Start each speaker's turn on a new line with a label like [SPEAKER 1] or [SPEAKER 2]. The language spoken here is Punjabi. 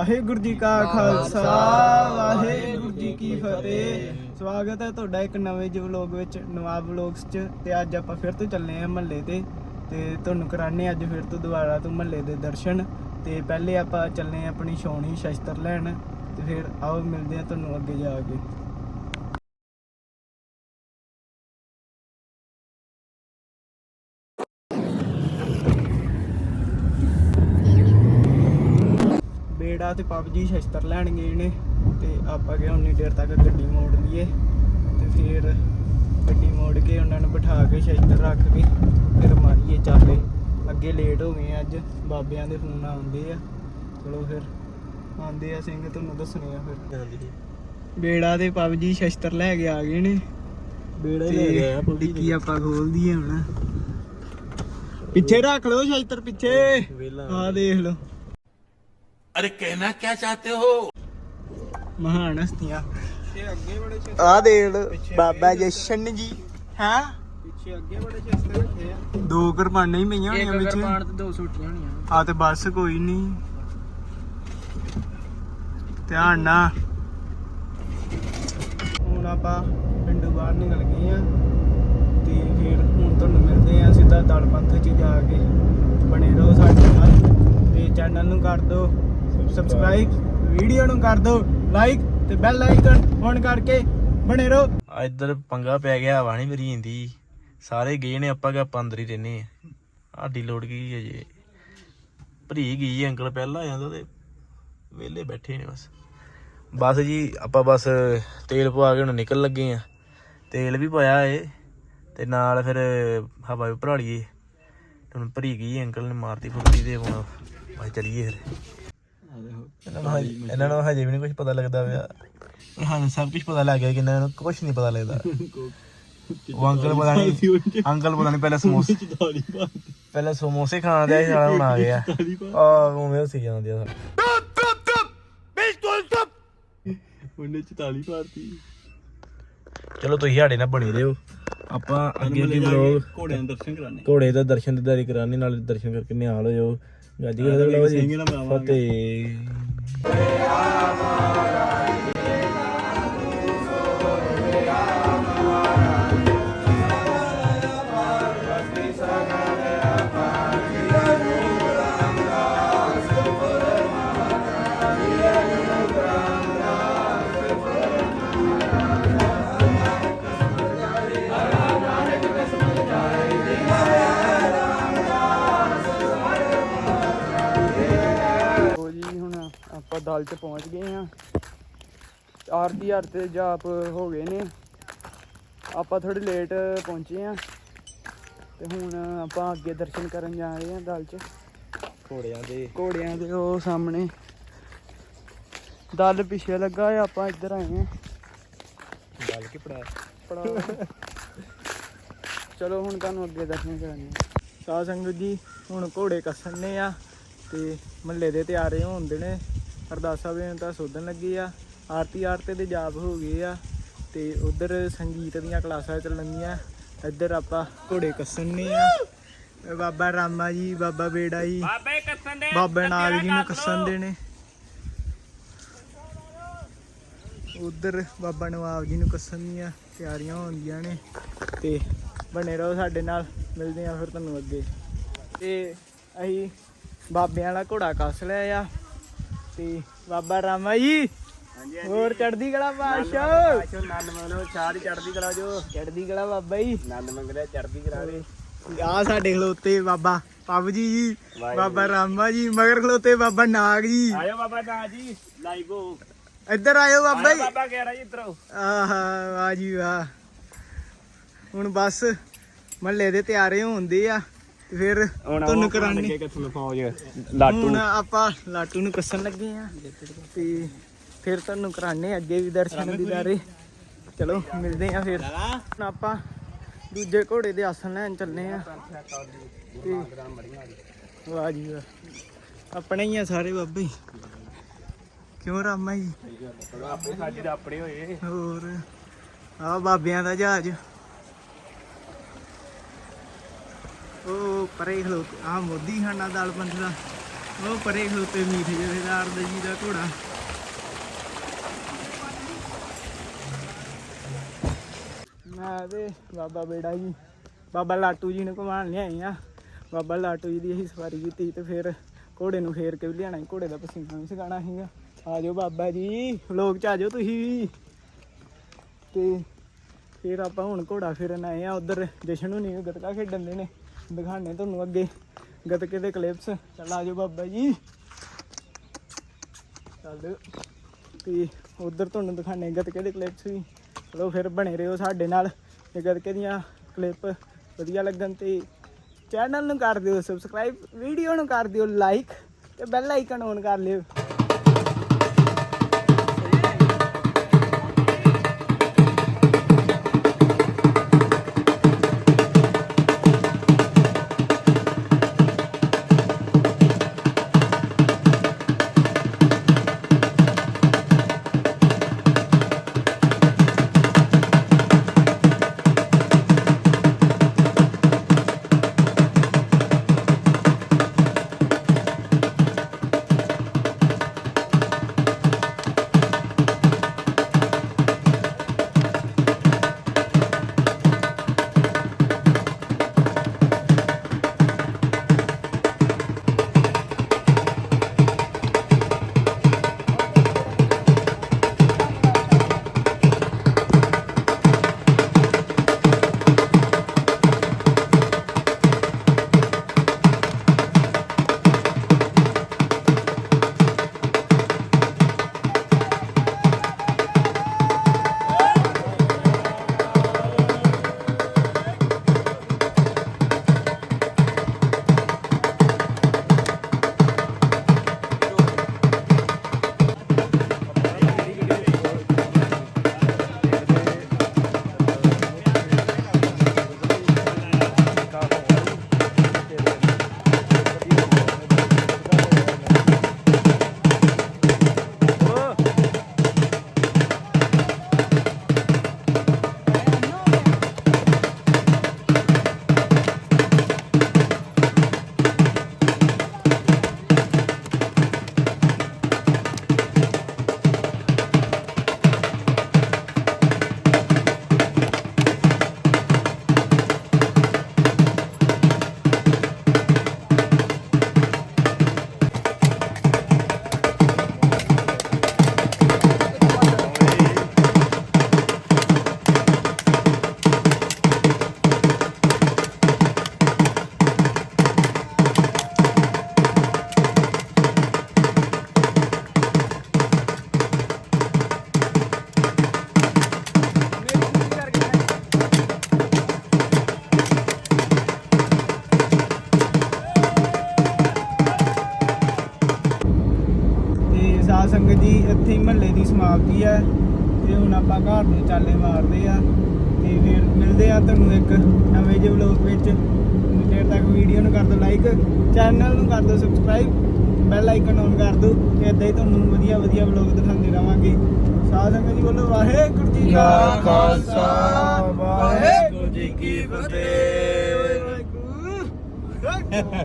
[SPEAKER 1] ਵਾਹਿਗੁਰੂ ਜੀ ਕਾ ਖਾਲਸਾ ਵਾਹਿਗੁਰੂ ਜੀ ਕੀ ਫਤਿਹ। ਸਵਾਗਤ ਹੈ ਤੁਹਾਡਾ ਇੱਕ ਨਵੇਂ ਜਿਹੇ ਵਲੌਗ ਵਿੱਚ ਨਵਾਬ ਵਲੌਗਸ 'ਚ। ਤੇ ਅੱਜ ਆਪਾਂ ਫਿਰ ਤੋਂ ਚੱਲੇ ਆ ਮਹੱਲੇ ਤੇ। ਤੇ ਤੁਹਾਨੂੰ ਕਰਾਣੇ ਅੱਜ ਫਿਰ ਤੋਂ ਦੁਬਾਰਾ ਤੋਂ ਮਹੱਲੇ ਦੇ ਦਰਸ਼ਨ। ਤੇ ਪਹਿਲੇ ਆਪਾਂ ਚੱਲੇ ਆ ਆਪਣੀ ਸ਼ੌਣੀ ਸ਼ਸਤਰ ਲੈਣ। ਤੇ ਫਿਰ ਆਓ ਮਿਲਦੇ ਆ ਤੁਹਾਨੂੰ ਅੱਗੇ ਜਾ ਕੇ। ਬੇੜਾ ਤੇ ਪਬਜੀ ਸ਼ਸਤਰ ਲੈਣ ਗਏ ਨੇ ਤੇ ਆਪਾਂ ਗਏ ਉਨੀ ਦੇਰ ਤੱਕ ਗੱਡੀ ਮੋੜ ਲਈਏ ਤੇ ਫਿਰ ਗੱਡੀ ਮੋੜ ਕੇ ਉਹਨਾਂ ਨੂੰ ਬਿਠਾ ਕੇ ਸ਼ਸਤਰ ਰੱਖ ਕੇ ਫਿਰ ਮਾਰੀਏ ਚਾਲੇ। ਅੱਗੇ ਲੇਟ ਹੋ ਗਏ ਆ ਅੱਜ ਬਾਬਿਆਂ ਦੇ ਫੋਨ ਆਉਂਦੇ ਆ। ਚਲੋ ਫਿਰ ਆਉਂਦੇ ਆ ਸਿੰਘ ਤੁਹਾਨੂੰ ਦੱਸਣੇ ਆ ਫਿਰ। ਬੇੜਾ ਤੇ ਪਬਜੀ ਸ਼ਸਤਰ ਲੈ ਕੇ ਆ ਗਏ ਨੇ।
[SPEAKER 2] ਬੇੜਾ
[SPEAKER 1] ਤੇ ਡਿੱਕੀ ਆਪਾਂ ਖੋਲ ਦਈਏ ਹੁਣ। ਪਿੱਛੇ ਰੱਖ ਲਓ ਸ਼ਸਤਰ ਪਿੱਛੇ। ਆ ਦੇਖ ਲਓ।
[SPEAKER 3] अरे कहना क्या चाहते हो
[SPEAKER 1] ਮਹਾਨ ਹਸਤੀਆਂ
[SPEAKER 2] ਪਿੱਛੇ ਅੱਗੇ ਬੜੇ
[SPEAKER 1] ਆ ਦੇਖ ਲਓ ਬਾਬਾ ਜਸ਼ਨ ਜੀ ਹਾਂ
[SPEAKER 2] ਪਿੱਛੇ ਅੱਗੇ ਬੜੇ ਚਸਤੇ ਰੱਖੇ ਆ
[SPEAKER 1] ਦੋ ਕੁਰਬਾਨਾਂ ਹੀ ਪਈਆਂ ਹੋਣੀਆਂ ਵਿੱਚ
[SPEAKER 2] ਤੇ ਦੋ ਛੁੱਟੀਆਂ ਹੋਣੀਆਂ
[SPEAKER 1] ਆ ਤੇ ਬਸ ਕੋਈ ਨਹੀਂ ਧਿਆਨ ਨਾ ਹੁਣ ਆਪਾਂ ਪਿੰਡੋਂ ਬਾਹਰ ਨਿਕਲ ਗਏ ਆ ਤੇ ਫਿਰ ਹੁਣ ਤੁਹਾਨੂੰ ਮਿਲਦੇ ਆ ਸਿੱਧਾ ਦਲਪੰਥ ਚ ਜਾ ਕੇ ਬਣੇ ਰਹੋ ਸਾਡੇ ਨਾਲ ਤੇ ਚੈਨਲ ਨੂੰ ਕਰ ਦਿਓ ਸਬਸਕ੍ਰਾਈਬ ਵੀਡੀਓ ਨੂੰ ਕਰ ਦਿਓ ਲਾਈਕ ਤੇ ਬੈਲ ਆਈਕਨ ਔਨ ਕਰਕੇ ਬਣੇ ਰਹੋ।
[SPEAKER 2] ਇੱਧਰ ਪੰਗਾ ਪੈ ਗਿਆ, ਹਵਾ ਨਹੀਂ ਮੇਰੀ ਇੰਦੀ ਸਾਰੇ ਗਏ ਨੇ, ਆਪਾਂ ਕਿ ਆਪਾਂ ਅੰਦਰ ਹੀ ਰਹਿੰਦੇ ਆ। ਸਾਡੀ ਲੋੜ ਕੀ ਹੈ ਜੇ। ਭਰੀ ਗਈ ਅੰਕਲ ਪਹਿਲਾਂ ਆ ਜਾਂਦਾ ਤੇ ਵਿਹਲੇ ਬੈਠੇ ਨੇ ਬਸ। ਬਸ ਜੀ, ਆਪਾਂ ਬਸ ਤੇਲ ਪਵਾ ਕੇ ਹੁਣ ਨਿਕਲ ਲੱਗੇ ਆ। ਤੇਲ ਵੀ ਪਾਇਆ ਏ, ਤੇ ਨਾਲ ਫਿਰ ਹਵਾ ਵੀ ਭਰਾ ਲਈਏ। ਤੇ ਹੁਣ ਭਰੀ ਗਈ ਅੰਕਲ ਨੇ, ਮਾਰਤੀ ਫੁੱਟੀ ਤੇ ਹੁਣ ਬਸ ਚਲੀਏ ਫਿਰ। ਇਹਨਾਂ ਨੂੰ ਹਜੇ- ਇਹਨਾਂ ਨੂੰ ਹਜੇ ਵੀ ਨਹੀਂ ਕੁਝ ਪਤਾ ਲੱਗਦਾ ਪਿਆ। ਹਾਂ ਸਭ ਕੁਝ ਪਤਾ ਲੱਗ ਗਿਆ ਕਿ ਇਹਨਾਂ ਨੂੰ ਕੁਝ ਨਹੀਂ ਪਤਾ ਲੱਗਦਾ। ਉਹ ਅੰਕਲ ਪਤਾ ਨਹੀਂ ਅੰਕਲ ਪਤਾ ਨਹੀਂ ਪਹਿਲਾਂ ਸਮੋਸੇ ਪਹਿਲਾਂ ਸਮੋਸੇ ਖਾਣ ਸੀ ਸਾਲਾ ਹੁਣ ਆ ਗਿਆ ਆ। ਉਵੇਂ ਸੀ ਜਾਂਦੇ ਆ
[SPEAKER 1] ਉਹਨੇ 44 ਭਾਰਤੀ
[SPEAKER 2] ਚਲੋ ਤੁਸੀਂ ਸਾਡੇ ਨਾਲ ਬਣੇ ਰਹੋ। ਆਪਾਂ ਅੱਗੇ ਅੱਗੇ ਵਲੋਗ
[SPEAKER 1] ਘੋੜਿਆਂ ਦੇ ਦਰਸ਼ਨ ਕਰਾਣੇ
[SPEAKER 2] ਘੋੜੇ ਦਾ ਦਰਸ਼ਨ ਦਿਦਾਰੀ ਕਰਾਣੇ ਨਾਲ ਦਰਸ਼ਨ ਕਰਕੇ ਨਿਹਾਲ ਹੋ ਜਾਓ। ਗੱਜ ਕੇ ਲਓ ਜੀ। ਫਤਿਹ।
[SPEAKER 1] ਜੀ ਹੁਣ ਆਪਾਂ ਦਲ ਚ ਪਹੁੰਚ ਗਏ ਆ ਆਰਤੀ ਹਰ ਤੇ ਜਾਪ ਹੋ ਗਏ ਨੇ। ਆਪਾਂ ਥੋੜੀ ਲੇਟ ਪਹੁੰਚੇ ਆ ਤੇ ਹੁਣ ਆਪਾਂ ਅੱਗੇ ਦਰਸ਼ਨ ਕਰਨ ਜਾ ਰਹੇ ਆ ਦਲ ਚ।
[SPEAKER 2] ਘੋੜਿਆਂ ਦੇ।
[SPEAKER 1] ਘੋੜਿਆਂ ਦੇ ਉਹ ਸਾਹਮਣੇ। ਦਲ ਪਿੱਛੇ ਲੱਗਾ ਆ ਆਪਾਂ ਇੱਧਰ ਆਏ ਆ
[SPEAKER 2] ਗੱਲ ਕੇ ਪੜਾ
[SPEAKER 1] ਪੜਾ ਚਲੋ ਹੁਣ ਤੁਹਾਨੂੰ ਅੱਗੇ ਦਰਸ਼ਨ ਕਰਾਂਗੇ। ਸਾਧ ਸੰਗਤ ਜੀ ਹੁਣ ਘੋੜੇ ਕੱਸਣੇ ਆ। ਤੇ ਮਹੱਲੇ ਦੇ ਤਿਆਰੇ ਹੋਣ ਦੇ ਨੇ ਅਰਦਾਸਾ ਵੇਣ ਤਾਂ ਸੋਧਣ ਲੱਗੇ ਆ। ਆਰਤੀ ਆਰਤੇ ਦੇ ਜਾਪ ਹੋ ਗਏ ਆ ਤੇ ਉਧਰ ਸੰਗੀਤ ਦੀਆਂ ਕਲਾਸਾਂ ਚੱਲਣੀਆਂ ਇੱਧਰ ਆਪਾਂ ਘੋੜੇ ਕੱਸਣੇ ਆ। ਬਾਬਾ ਰਾਮਾ ਜੀ ਬਾਬਾ ਬੇੜਾ ਜੀ ਬਾਬੇ ਕੱਸਣ ਨਾਲ ਜੀ ਨੂੰ ਕੱਸਣ ਦੇ ਨੇ ਉਧਰ ਬਾਬਾ ਨਵਾਬ ਜੀ ਨੂੰ ਕੱਸਣ ਦੀਆਂ ਤਿਆਰੀਆਂ ਹੁੰਦੀਆਂ ਨੇ ਤੇ ਬਣੇ ਰਹੋ ਸਾਡੇ ਨਾਲ। ਮਿਲਦੇ ਆ ਫਿਰ ਤੁਹਾਨੂੰ ਅੱਗੇ। ਤੇ ਅਸੀਂ ਬਾਬਿਆਂ ਵਾਲਾ ਘੋੜਾ ਕੱਸ ਲਿਆ ਆ ਤੇ ਬਾਬਾ ਰਾਮਾ ਜੀ ਹੋਰ ਚੜਦੀ ਕਲਾ ਬਾਦਸ਼ਾਹ
[SPEAKER 2] ਨੰਨ ਮੰਗਲੋ ਚਾਹ ਚੜਦੀ ਕਲਾ ਜੋ।
[SPEAKER 1] ਚੜਦੀ ਕਲਾ ਬਾਬਾ ਜੀ।
[SPEAKER 2] ਨੰਨ ਮੰਗਲਿਆ ਚੜਦੀ ਕਲਾ
[SPEAKER 1] ਆ ਸਾਡੇ ਖਲੋਤੇ ਬਾਬਾ ਪੱਬ ਜੀ ਜੀ ਬਾਬਾ ਰਾਮਾ ਜੀ ਮਗਰ ਖਲੋਤੇ ਬਾਬਾ ਨਾਗ ਜੀ।
[SPEAKER 3] ਆਇਓ ਬਾਬਾ ਨਾਗ ਜੀ ਲਾਈਵ।
[SPEAKER 1] ਹੋ ਇੱਧਰ ਆਇਓ ਬਾਬਾ ਜੀ।
[SPEAKER 3] ਬਾਬਾ ਕਹਿ ਰਿਹਾ ਜੀ ਇੱਧਰੋ।
[SPEAKER 1] ਆਹਾ ਵਾਹ ਜੀ ਵਾਹ। ਹੁਣ ਬਸ ਮਹੱਲੇ ਦੇ ਤਿਆਰੇ ਹੁੰਦੇ ਆ। ਫਿਰ ਤੁਹਾਨੂੰ
[SPEAKER 3] ਕਰਾਣੀ
[SPEAKER 1] ਹੁਣ ਲਾਟੂ। ਆਪਾਂ ਲਾਟੂ ਨੂੰ ਕੱਸਣ ਲੱਗੇ ਆ ਤੇ ਫਿਰ ਤੁਹਾਨੂੰ ਕਰਾਣੇ ਅੱਗੇ ਵੀ ਦਰਸ਼ਨ ਦੀਦਾਰੇ। ਚਲੋ ਮਿਲਦੇ ਆ ਫਿਰ। ਹੁਣ ਆਪਾਂ ਦੂਜੇ ਘੋੜੇ ਦੇ ਆਸਣ ਲੈਣ ਚੱਲੇ ਆ ਵਾਹ ਜੀ ਆਪਣੇ ਹੀ ਆ ਸਾਰੇ ਬਾਬੇ। ਕਿਉਂ ਰਾਮਾ ਜੀ?
[SPEAKER 3] ਆਪਣੇ ਸਾਡੇ ਆਪਣੇ ਹੋਏ।
[SPEAKER 1] ਹੋਰ। ਆ ਬਾਬਿਆਂ ਦਾ ਜਹਾਜ਼। ਉਹ ਪਰੇ ਖਲੋਤੇ ਆ ਮੋਦੀ ਖਾਨਾ ਦਲ ਪੰਥ ਦਾ। ਉਹ ਪਰੇ ਖਲੋਤੇ ਮੀਠੇ ਜਥੇਦਾਰ ਦੇ ਜੀ ਦਾ ਘੋੜਾ। ਮੈਂ ਤੇ ਬਾਬਾ ਬੇੜਾ ਜੀ, ਬਾਬਾ ਲਾਟੂ ਜੀ ਨੂੰ ਘੁਮਾਉਣ ਲਿਆਏ ਆ। ਬਾਬਾ ਲਾਟੂ ਜੀ ਦੀ ਅਸੀਂ ਸਵਾਰੀ ਕੀਤੀ ਤੇ ਫਿਰ ਘੋੜੇ ਨੂੰ ਫੇਰ ਕੇ ਵੀ ਲਿਆਣਾ ਸੀ, ਘੋੜੇ ਦਾ ਪਸੀਨਾ ਵੀ ਸੁਕਾਉਣਾ ਸੀਗਾ। ਆ ਜਾਓ ਬਾਬਾ ਜੀ ਲੋਕ ਚ ਆ ਜਾਓ ਤੁਸੀਂ ਵੀ। ਤੇ ਫਿਰ ਆਪਾਂ ਹੁਣ ਘੋੜਾ ਫਿਰਨ ਆਏ ਆ, ਉਧਰ ਜਸ਼ਨ ਹੁਣੀ ਵੀ ਗੱਤਕਾ ਖੇਡਣ ਦੇ ਨੇ। ਦਿਖਾਣੇ ਤੁਹਾਨੂੰ ਅੱਗੇ ਗੱਤਕੇ ਦੇ ਕਲਿੱਪਸ ਚੱਲ ਆ ਜਾਓ ਬਾਬਾ ਜੀ। ਚੱਲ ਤੇ ਉਧਰ ਤੁਹਾਨੂੰ ਦਿਖਾਣੇ ਗੱਤਕੇ ਦੇ ਕਲਿੱਪਸ ਵੀ। ਚਲੋ ਫਿਰ ਬਣੇ ਰਹੋ ਸਾਡੇ ਨਾਲ। ਤੇ ਗੱਤਕੇ ਦੀਆਂ ਕਲਿੱਪ ਵਧੀਆ ਲੱਗਣ ਤੇ ਚੈਨਲ ਨੂੰ ਕਰ ਦਿਓ ਸਬਸਕ੍ਰਾਈਬ ਵੀਡੀਓ ਨੂੰ ਕਰ ਦਿਓ ਲਾਈਕ ਤੇ ਬੈਲ ਆਈਕਨ ਔਨ ਕਰ ਲਿਓ। ਸਾਧ ਇੱਥੇ ਮਹੱਲੇ ਦੀ ਸਮਾਪਤੀ ਹੈ ਤੇ ਹੁਣ ਆਪਾਂ ਘਰ ਨੂੰ ਚਾਲੇ ਮਾਰਦੇ ਆ ਤੇ ਫਿਰ ਮਿਲਦੇ ਆ ਤੁਹਾਨੂੰ ਇੱਕ ਨਵੇਂ ਜਿਹੇ ਵਲੋਗ ਵਿੱਚ। ਉਨੀ ਦੇਰ ਤੱਕ ਵੀਡੀਓ ਨੂੰ ਕਰ ਦਿਓ ਲਾਈਕ ਚੈਨਲ ਨੂੰ ਕਰ ਦਿਓ ਸਬਸਕ੍ਰਾਈਬ ਬੈਲ ਆਈਕਨ ਔਨ ਕਰ ਦਿਓ ਤੇ ਇਦਾਂ ਹੀ ਤੁਹਾਨੂੰ ਵਧੀਆ ਵਧੀਆ ਵਲੋਗ ਦਿਖਾਉਂਦੇ ਰਵਾਂਗੇ। ਸਾਧ ਸੰਗਤ ਜੀ ਬੋਲੋ, ਵਾਹਿਗੁਰੂ ਜੀ ਕਾ ਖਾਲਸਾ, ਵਾਹਿਗੁਰੂ ਜੀ ਕੀ ਫਤਿਹ।